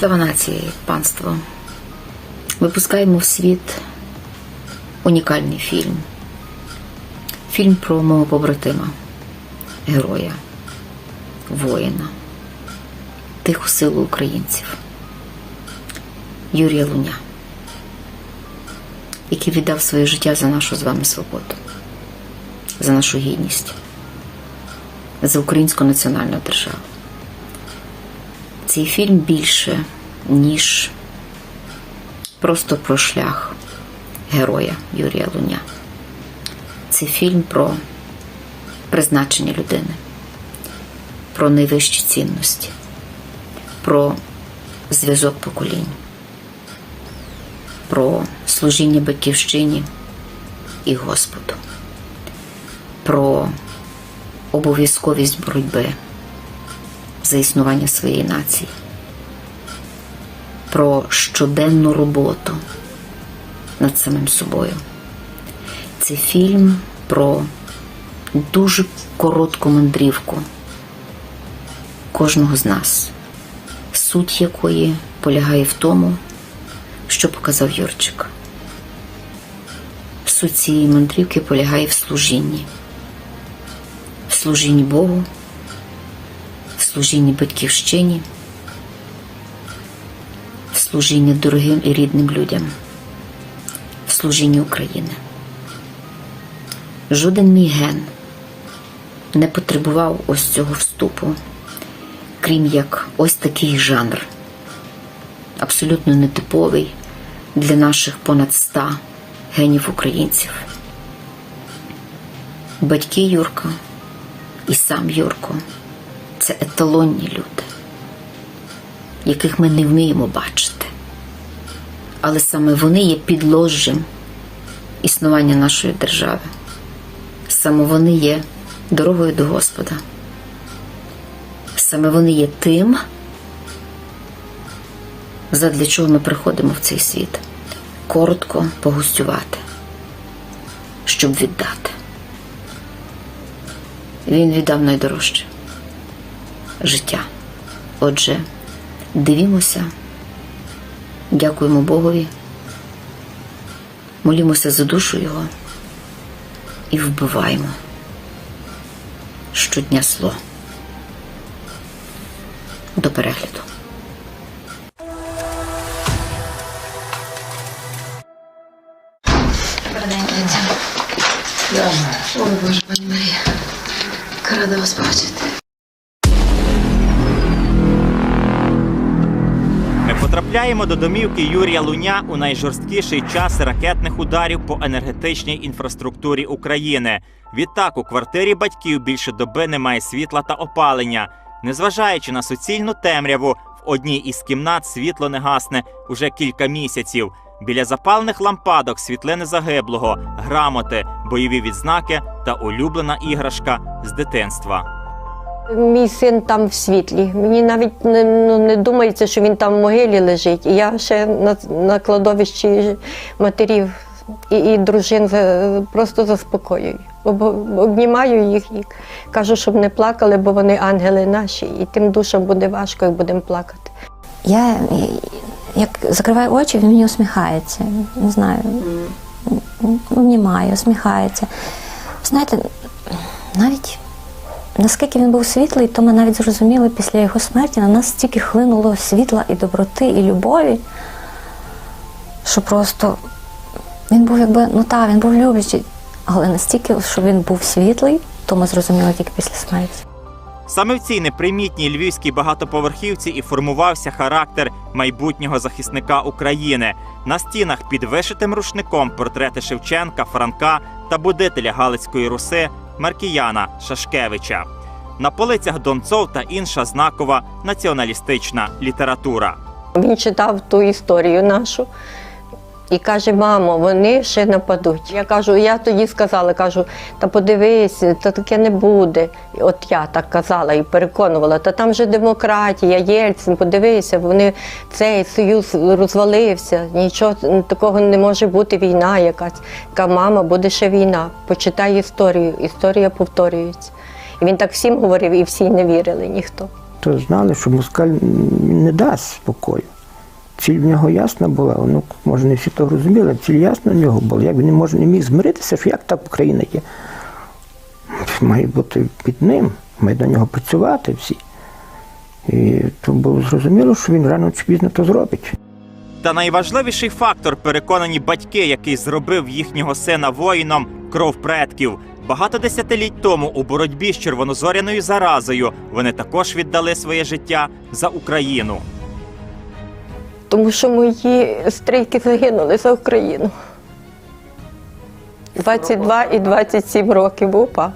Слава нації, панство. Випускаємо в світ унікальний фільм. Фільм про мого побратима, героя, воїна, тиху силу українців, Юрія Луня, який віддав своє життя за нашу з вами свободу, за нашу гідність, за українську національну державу. Цей фільм більше, ніж просто про шлях героя Юрія Луня. Це фільм про призначення людини, про найвищі цінності, про зв'язок поколінь, про служіння батьківщині і Господу, про обов'язковість боротьби за існування своєї нації, про щоденну роботу над самим собою. Це фільм про дуже коротку мандрівку кожного з нас, суть якої полягає в тому, що показав Юрчик. Суть цієї мандрівки полягає в служінні, в служінні Богу служінні батьківщині, в служінні дорогим і рідним людям, в служінні України. Жоден мій ген не потребував ось цього вступу, крім як ось такий жанр, абсолютно нетиповий для наших понад ста генів українців. Батьки Юрка і сам Юрко це еталонні люди, яких ми не вміємо бачити. Але саме вони є підложжям існування нашої держави. Саме вони є дорогою до Господа. Саме вони є тим, задля чого ми приходимо в цей світ. Коротко погостювати, щоб віддати. Він віддав найдорожче життя. Отже, дивімося, дякуємо Богові, молімося за душу Його і вбиваємо щодня зло. До перегляду. Ой, Боже, пані Марія, рада вас бачити. Потрапляємо до домівки Юрія Луня у найжорсткіший час ракетних ударів по енергетичній інфраструктурі України. Відтак у квартирі батьків більше доби немає світла та опалення. Незважаючи на суцільну темряву, в одній із кімнат світло не гасне уже кілька місяців. Біля запалених лампадок світлини загиблого, грамоти, бойові відзнаки та улюблена іграшка з дитинства. Мій син там в світлі. Мені навіть не, ну, не думається, що він там в могилі лежить. І я ще на, на кладовищі матерів і, і дружин просто заспокоюю. Об, обнімаю їх і кажу, щоб не плакали, бо вони ангели наші, і тим душам буде важко, як будемо плакати. Я як закриваю очі, він мені усміхається. Не знаю, обнімає, усміхається. Знаєте, навіть наскільки він був світлий, то ми навіть зрозуміли після його смерті на нас стільки хлинуло світла і доброти, і любові, що просто він був якби, ну так, він був люблячий, але настільки, що він був світлий, то ми зрозуміли тільки після смерті. Саме в цій непримітній львівській багатоповерхівці і формувався характер майбутнього захисника України. На стінах під вишитим рушником портрети Шевченка, Франка та будителя Галицької руси Маркіяна Шашкевича. На полицях Донцов та інша знакова націоналістична література. Він читав ту історію нашу і каже: мамо, вони ще нападуть. Я кажу, я тоді сказала, кажу, та подивись, та таке не буде. І От я так казала і переконувала, та там же демократія, Єльцин, подивися, вони цей союз розвалився, нічого такого не може бути, війна якась. Яка мама, буде ще війна. Почитай історію, історія повторюється. І він так всім говорив, і всі не вірили, ніхто. то знали, що москаль не дасть спокою. Ціль в нього ясна була, ну, може, не всі то розуміли, ціль ясна в нього була. Як він може не міг змиритися, що як так Україна є? Має бути під ним, має до нього працювати всі. І то було зрозуміло, що він рано чи пізно то зробить. Та найважливіший фактор, переконані батьки, який зробив їхнього сина воїном кров предків. Багато десятиліть тому у боротьбі з червонозоряною заразою вони також віддали своє життя за Україну. Тому що мої стрійки загинули за Україну. 22 і 27 років в УПА.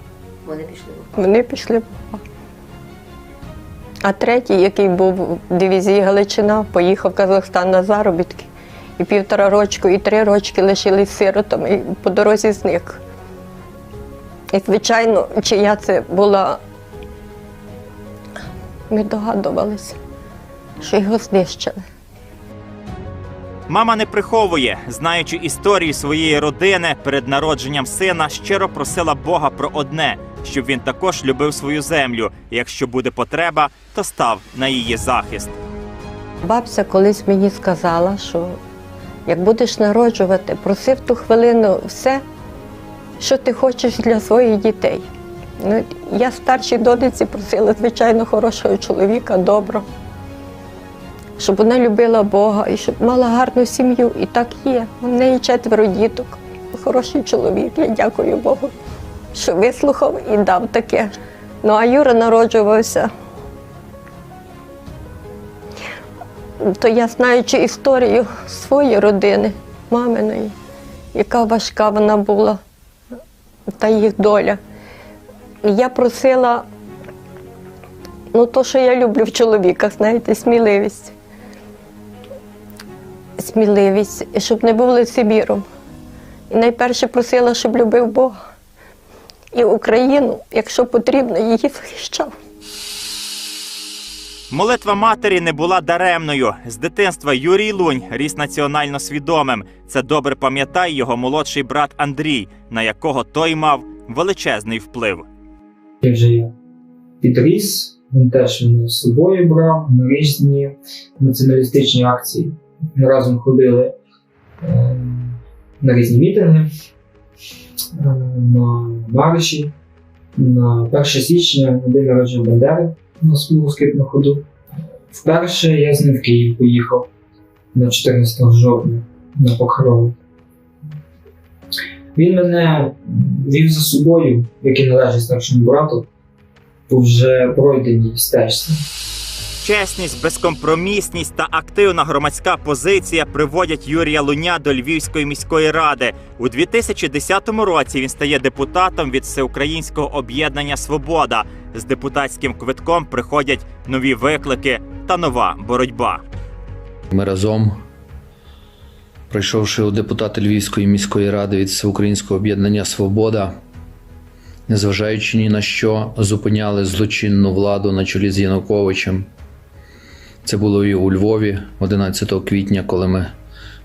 Вони пішли. Вони пішли в УПА. А третій, який був в дивізії Галичина, поїхав в Казахстан на заробітки. І півтора рочку, і три рочки лишились сиротами, і по дорозі зник. І, звичайно, чия це була, ми догадувалися, що його знищили. Мама не приховує, знаючи історію своєї родини перед народженням сина, щиро просила Бога про одне, щоб він також любив свою землю. Якщо буде потреба, то став на її захист. Бабця колись мені сказала, що як будеш народжувати, проси в ту хвилину все, що ти хочеш для своїх дітей. Ну, я старшій донеці просила, звичайно, хорошого чоловіка, доброго, щоб вона любила Бога і щоб мала гарну сім'ю. І так є. У неї четверо діток. Хороший чоловік. Я дякую Богу, що вислухав і дав таке. Ну а Юра народжувався то я знаючи історію своєї родини, маминої, яка важка вона була, та їх доля. Я просила, ну, то, що я люблю в чоловіках, знаєте, сміливість. Сміливість, і щоб не був лицеміром. І найперше просила, щоб любив Бога і Україну, якщо потрібно, її захищав. Молитва матері не була даремною. З дитинства Юрій Лунь ріс національно свідомим. Це добре пам'ятає його молодший брат Андрій, на якого той мав величезний вплив. Я вже я підріс, він теж мене з собою брав на різні націоналістичні акції. Ми разом ходили е, на різні мітинги, е, на марші, на 1 січня на день народження Бандери на своєму скипну ходу. Вперше я з ним в Київ поїхав на 14 жовтня на похорон. Він мене вів за собою, як і належить старшому брату, по вже пройденій стежці. Чесність, безкомпромісність та активна громадська позиція приводять Юрія Луня до Львівської міської ради. У 2010 році він стає депутатом від Всеукраїнського об'єднання Свобода. З депутатським квитком приходять нові виклики та нова боротьба. Ми разом, пройшовши у депутати Львівської міської ради від Всеукраїнського об'єднання Свобода, незважаючи ні на що, зупиняли злочинну владу на чолі з Януковичем. Це було і у Львові 11 квітня, коли ми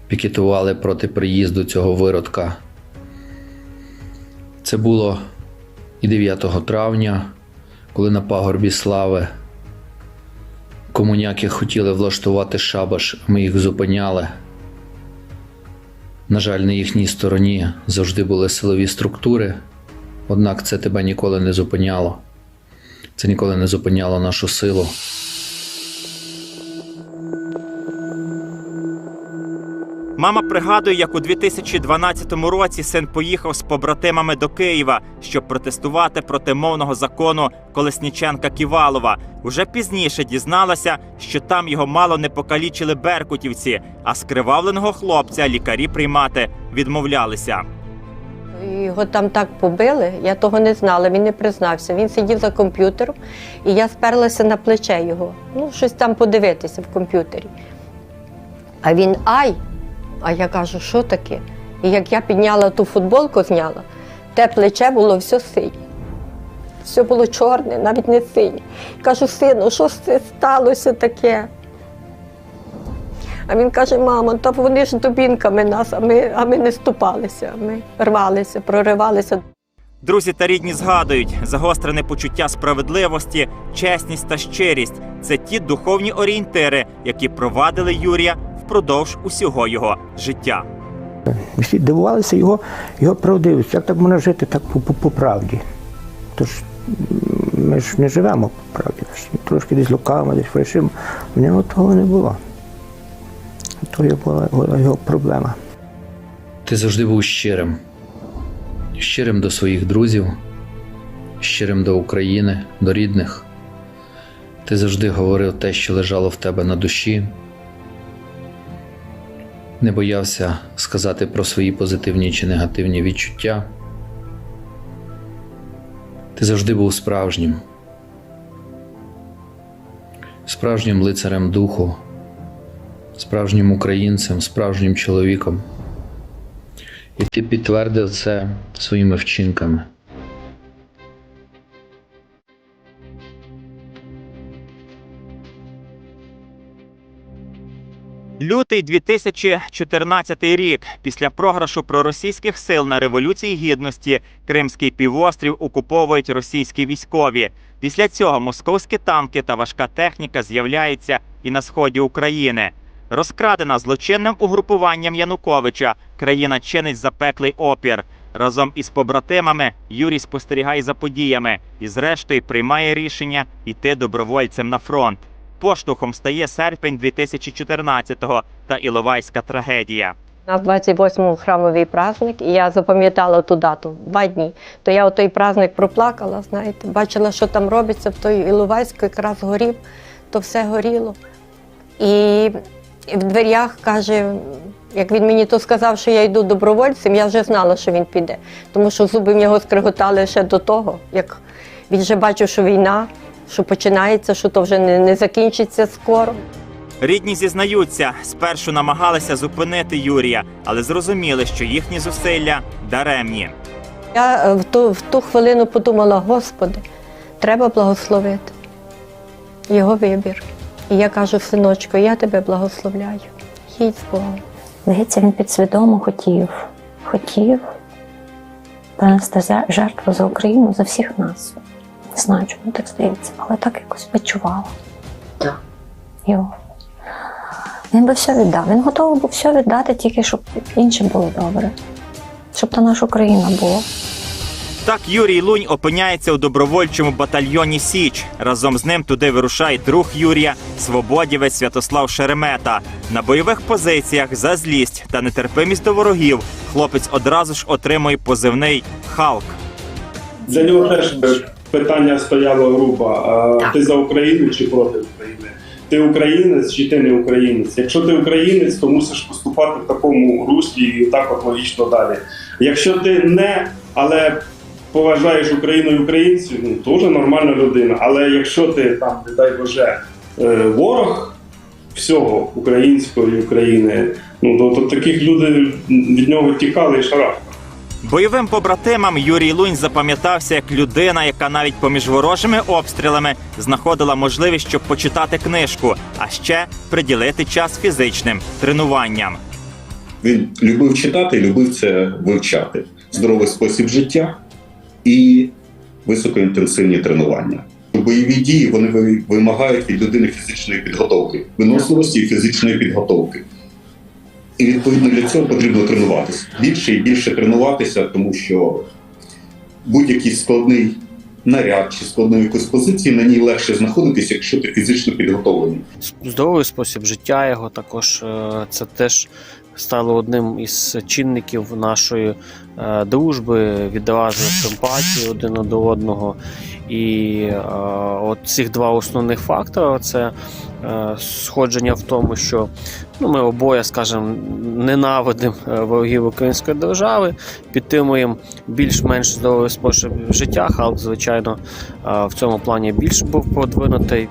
пікетували проти приїзду цього виродка. Це було і 9 травня, коли на пагорбі слави Комуняки хотіли влаштувати шабаш, ми їх зупиняли. На жаль, на їхній стороні завжди були силові структури, однак це тебе ніколи не зупиняло. Це ніколи не зупиняло нашу силу. Мама пригадує, як у 2012 році син поїхав з побратимами до Києва, щоб протестувати проти мовного закону Колесніченка Ківалова. Уже пізніше дізналася, що там його мало не покалічили беркутівці, а скривавленого хлопця лікарі приймати відмовлялися. Його там так побили, я того не знала, він не признався. Він сидів за комп'ютером, і я сперлася на плече його. Ну, щось там подивитися в комп'ютері. А він ай! А я кажу, що таке? І як я підняла ту футболку, зняла, те плече було все синє. Все було чорне, навіть не синє. Кажу, сину, що це сталося таке? А він каже, мамо, та вони ж дубінками нас, а ми, а ми не ступалися. Ми рвалися, проривалися. Друзі та рідні згадують, загострене почуття справедливості, чесність та щирість це ті духовні орієнтири, які провадили Юрія впродовж усього його життя. Всі дивувалися його, його правдивості. Як так можна жити так по, по, по правді? Тож ми ж не живемо по правді. Трошки десь лукавимо, десь фальшимо. В нього того не було. То є була була його проблема. Ти завжди був щирим. Щирим до своїх друзів, щирим до України, до рідних. Ти завжди говорив те, що лежало в тебе на душі. Не боявся сказати про свої позитивні чи негативні відчуття. Ти завжди був справжнім, справжнім лицарем духу, справжнім українцем, справжнім чоловіком. І ти підтвердив це своїми вчинками. Лютий 2014 рік. Після програшу проросійських сил на революції гідності Кримський півострів окуповують російські військові. Після цього московські танки та важка техніка з'являються і на сході України. Розкрадена злочинним угрупуванням Януковича. Країна чинить запеклий опір. Разом із побратимами Юрій спостерігає за подіями і, зрештою, приймає рішення йти добровольцем на фронт. Поштовхом стає серпень 2014-го та Іловайська трагедія. У нас 28 храмовий праздник, і я запам'ятала ту дату два дні. То я той праздник проплакала, знаєте, бачила, що там робиться в той Іловайську, якраз горів, то все горіло. І в дверях каже, як він мені то сказав, що я йду добровольцем, я вже знала, що він піде. Тому що зуби в нього скриготали ще до того, як він вже бачив, що війна, що починається, що то вже не, не закінчиться скоро. Рідні зізнаються, спершу намагалися зупинити Юрія, але зрозуміли, що їхні зусилля даремні. Я е, в ту, в ту хвилину подумала, Господи, треба благословити його вибір. І я кажу, синочко, я тебе благословляю. Їдь з Богом. Здається, він підсвідомо хотів, хотів принести жертву за Україну, за всіх нас. Не знаю, чому так здається, але так якось відчувала. Так. Його. Він би все віддав. Він готовий був все віддати, тільки щоб іншим було добре. Щоб та наша Україна була. Так Юрій Лунь опиняється у добровольчому батальйоні Січ. Разом з ним туди вирушає друг Юрія, свободівець Святослав Шеремета. На бойових позиціях за злість та нетерпимість до ворогів хлопець одразу ж отримує позивний Халк. Для нього теж питання стояло грубо. Так. ти за Україну чи проти України? Ти українець чи ти не українець? Якщо ти українець, то мусиш поступати в такому руслі і так от логічно далі. Якщо ти не, але поважаєш Україну і українців, ну теж нормальна людина. Але якщо ти там, не дай Боже, е, ворог всього української України, ну то, то таких людей від нього тікали і шарахали. Бойовим побратимам Юрій Лунь запам'ятався як людина, яка навіть поміж ворожими обстрілами знаходила можливість, щоб почитати книжку, а ще приділити час фізичним тренуванням. Він любив читати, любив це вивчати. Здоровий спосіб життя і високоінтенсивні тренування. Бойові дії вони вимагають від людини фізичної підготовки, виносливості і фізичної підготовки. І відповідно для цього потрібно тренуватися. Більше і більше тренуватися, тому що будь-який складний наряд чи складної якоїсь позиції на ній легше знаходитися, якщо ти фізично підготовлений. здоровий спосіб життя його також е, це теж стало одним із чинників нашої е, дружби, відразу симпатії один до одного. І е, от цих два основних фактори це е, сходження в тому, що ну, ми обоє, скажімо, ненавидимо е, ворогів української держави, підтримуємо більш-менш здоровий спосіб життя. Халк, звичайно, е, в цьому плані більш був продвинутий.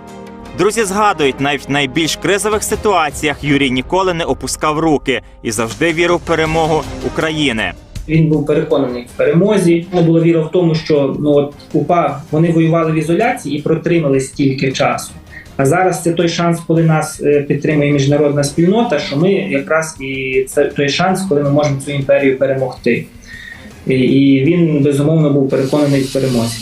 Друзі згадують, навіть в найбільш кризових ситуаціях Юрій ніколи не опускав руки і завжди вірив в перемогу України. Він був переконаний в перемозі. Ну, була віра в тому, що ну от УПА вони воювали в ізоляції і протримали стільки часу. А зараз це той шанс, коли нас е, підтримує міжнародна спільнота, що ми якраз і це той шанс, коли ми можемо цю імперію перемогти. І- І він безумовно був переконаний в перемозі.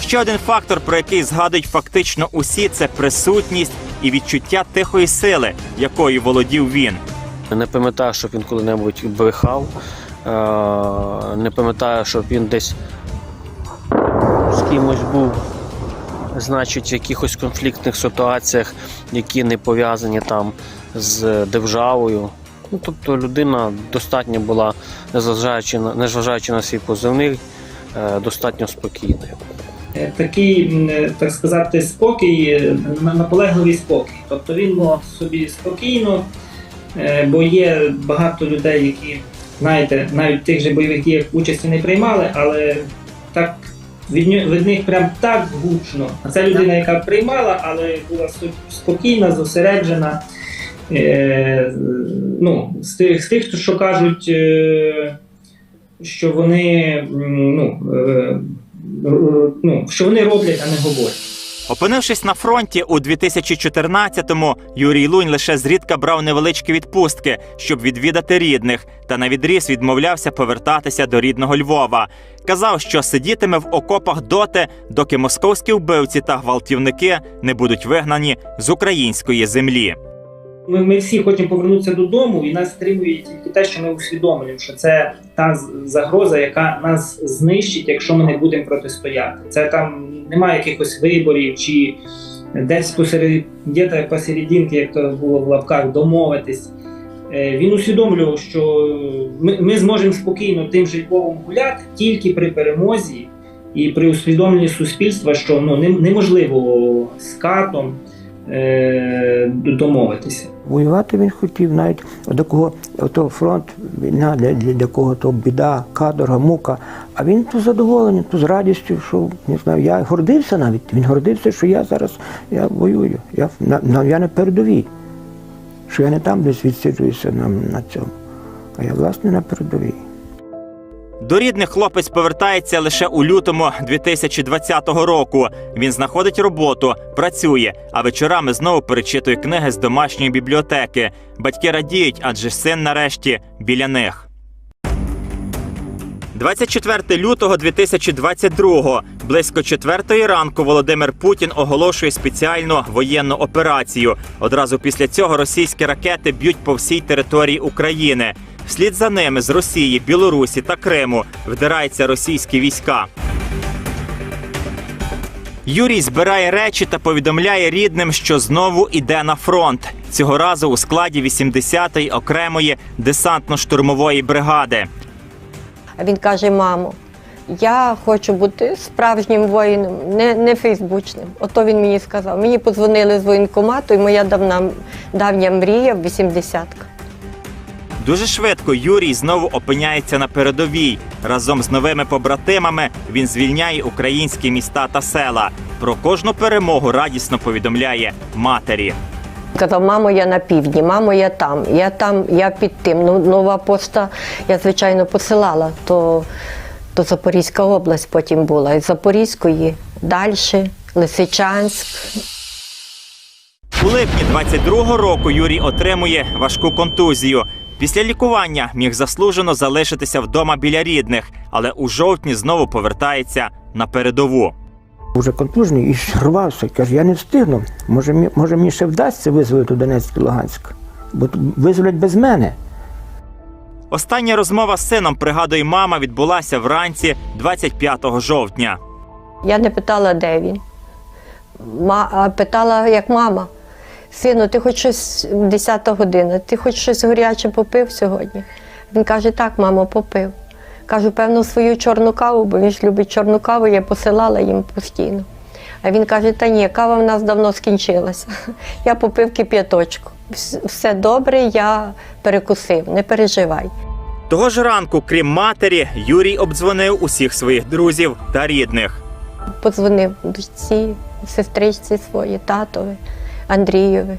Ще один фактор, про який згадують фактично усі, це присутність і відчуття тихої сили, якою володів він. Не пам'ятаю, щоб він коли-небудь брехав. Е, Не пам'ятаю, щоб він десь з кимось був, значить, в якихось конфліктних ситуаціях, які не пов'язані там з державою. Ну, тобто людина достатньо була, незважаючи на, незважаючи на свій позивний, е, достатньо спокійною. Е, Такий, так сказати, спокій, наполегливий спокій. Тобто він був собі спокійно, бо є багато людей, які, знаєте, навіть тих же бойових діях участі не приймали, але так від, від них прям так гучно. А це людина, яка приймала, але була спокійна, зосереджена. Е, ну, з тих, з тих, що кажуть, е, що вони ну, е, ну, що вони роблять, а не говорять. Опинившись на фронті у 2014-му, Юрій Лунь лише зрідка брав невеличкі відпустки, щоб відвідати рідних, та на відріз відмовлявся повертатися до рідного Львова. Казав, що сидітиме в окопах доти, доки московські вбивці та гвалтівники не будуть вигнані з української землі. Ми, ми всі хочемо повернутися додому, і нас стримує тільки те, що ми усвідомлюємо, що це та загроза, яка нас знищить, якщо ми не будемо протистояти. Це там немає якихось виборів чи десь посеред десь посерединки, як то було в лапках, домовитись. Е, Він усвідомлював, що ми, ми зможемо спокійно тим же гуляти тільки при перемозі і при усвідомленні суспільства, що ну нем- неможливо з катом е, домовитися. Воювати він хотів навіть до кого ото фронт, війна, для, для, кого то біда, каторга, мука. А він то задоволений, то з радістю, що не знаю, я гордився навіть. Він гордився, що я зараз я воюю. Я, на, я на передовій. Що я не там десь відсиджуюся на, на цьому, а я власне на передовій. До рідних хлопець повертається лише у лютому 2020 року. Він знаходить роботу, працює, а вечорами знову перечитує книги з домашньої бібліотеки. Батьки радіють, адже син нарешті біля них. 24 лютого 2022-го. Близько четвертої ранку Володимир Путін оголошує спеціальну воєнну операцію. Одразу після цього російські ракети б'ють по всій території України. Вслід за ними з Росії, Білорусі та Криму вдираються російські війська. Юрій збирає речі та повідомляє рідним, що знову іде на фронт. Цього разу у складі 80-ї окремої десантно-штурмової бригади. Він каже: мамо, я хочу бути справжнім воїном, не, не фейсбучним. Ото він мені сказав. Мені подзвонили з воєнкомату, і моя давна, давня мрія 80-ка. Дуже швидко Юрій знову опиняється на передовій. Разом з новими побратимами він звільняє українські міста та села. Про кожну перемогу радісно повідомляє матері. Казав, мамо, я на півдні, мамо, я там, я там, я під тим. Ну, нова пошта я, звичайно, посилала, то, то Запорізька область потім була. Із Запорізької далі, Лисичанськ, У липні 22-го року Юрій отримує важку контузію. Після лікування міг заслужено залишитися вдома біля рідних, але у жовтні знову повертається на передову. Уже контужний і рвався. Каже, я не встигну. Може, може мені ще вдасться визволити Донецьк і Луганськ, бо визволять без мене. Остання розмова з сином, пригадує мама, відбулася вранці 25 жовтня. Я не питала, де він. Ма, а питала, як мама. Сину, ти хоч щось 10 година, ти хоч щось гаряче попив сьогодні? Він каже, так, мамо, попив. Кажу, певно, свою чорну каву, бо він ж любить чорну каву, я посилала їм постійно. А він каже, та ні, кава в нас давно скінчилася. Я попив кип'яточку. Все добре, я перекусив, не переживай. Того ж ранку, крім матері, Юрій обдзвонив усіх своїх друзів та рідних. Подзвонив дочці, сестричці своїй, татові, Андрієві.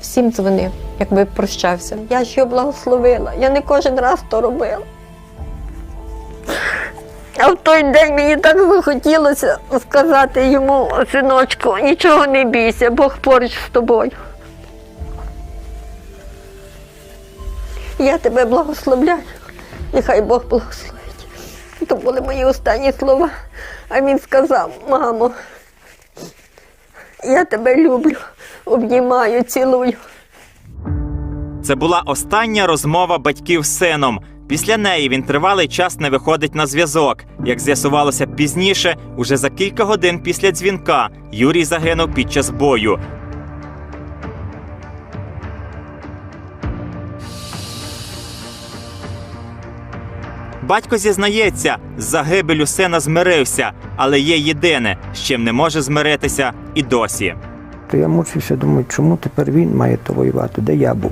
Всім дзвонив, якби прощався. Я ж його благословила. Я не кожен раз то робила. А в той день мені так захотілося сказати йому, синочку, нічого не бійся, Бог поруч з тобою. Я тебе благословляю, і хай Бог благословить. То були мої останні слова. А він сказав: мамо, я тебе люблю, обнімаю, цілую. Це була остання розмова батьків з сином. Після неї він тривалий час не виходить на зв'язок. Як з'ясувалося пізніше, уже за кілька годин після дзвінка Юрій загинув під час бою. Батько зізнається, з загибелю сина змирився, але є єдине, з чим не може змиритися і досі. То я мучився, думаю, чому тепер він має то воювати, де я був.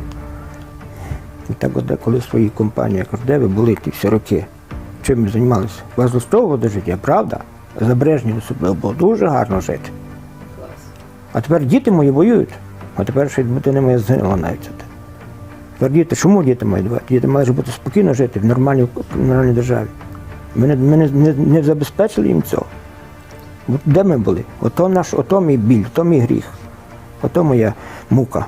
І так от деколи в своїй компанії, я кажу, де ви були ті всі роки? Чим ви займалися? Вас влаштовувало до життя, правда? За Брежнєва особливо було дуже гарно жити. А тепер діти мої воюють. А тепер ще й дитина моя згинула навіть. Тепер діти, чому діти мають воювати? Діти мають бути спокійно жити в нормальній, в нормальній державі. Ми, не, ми не, не, не забезпечили їм цього. Де ми були? Ото наш, ото мій біль, ото мій гріх, ото моя мука.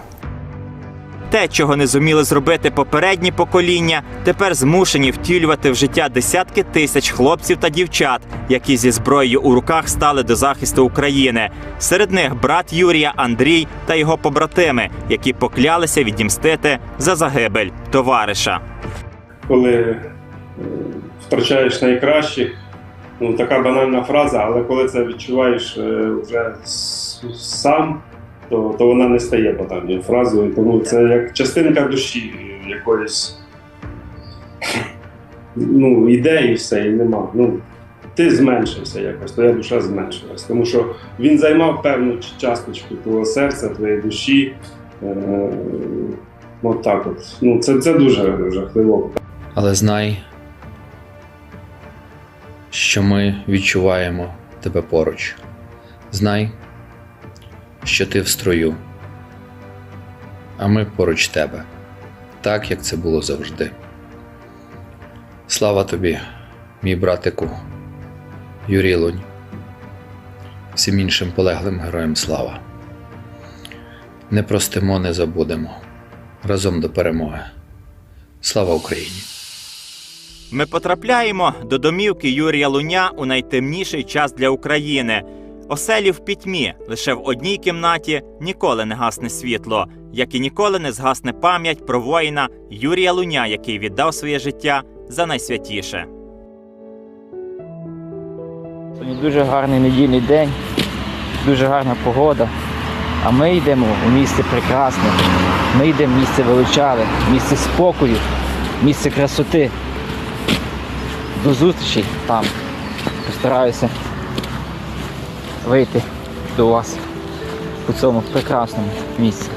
Те, чого не зуміли зробити попередні покоління, тепер змушені втілювати в життя десятки тисяч хлопців та дівчат, які зі зброєю у руках стали до захисту України. Серед них брат Юрія Андрій та його побратими, які поклялися відімстити за загибель товариша. коли е, втрачаєш найкращих. Ну, така банальна фраза, але коли це відчуваєш е, вже сам, то, то вона не стає банальною фразою. Тому це як частинка душі якоїсь. Ну, ідеї і все, і нема. Ну, ти зменшився якось, твоя душа зменшилась. Тому що він займав певну часточку твого серця, твоєї душі. Е, от так от. Ну, це, це дуже жахливо. Але знай, що ми відчуваємо тебе поруч. Знай, що ти в строю, а ми поруч тебе, так як це було завжди. Слава тобі, мій братику, Юрій Лунь, всім іншим полеглим героям слава. Не простимо, не забудемо. Разом до перемоги. Слава Україні! Ми потрапляємо до домівки Юрія Луня у найтемніший час для України. Оселі в пітьмі, лише в одній кімнаті ніколи не гасне світло, як і ніколи не згасне пам'ять про воїна Юрія Луня, який віддав своє життя за найсвятіше. Сьогодні дуже гарний недільний день, дуже гарна погода. А ми йдемо у місце прекрасне. Ми йдемо в місце величаве, місце спокою, місце красоти. До зустрічі там. Постараюся вийти до вас у цьому прекрасному місці.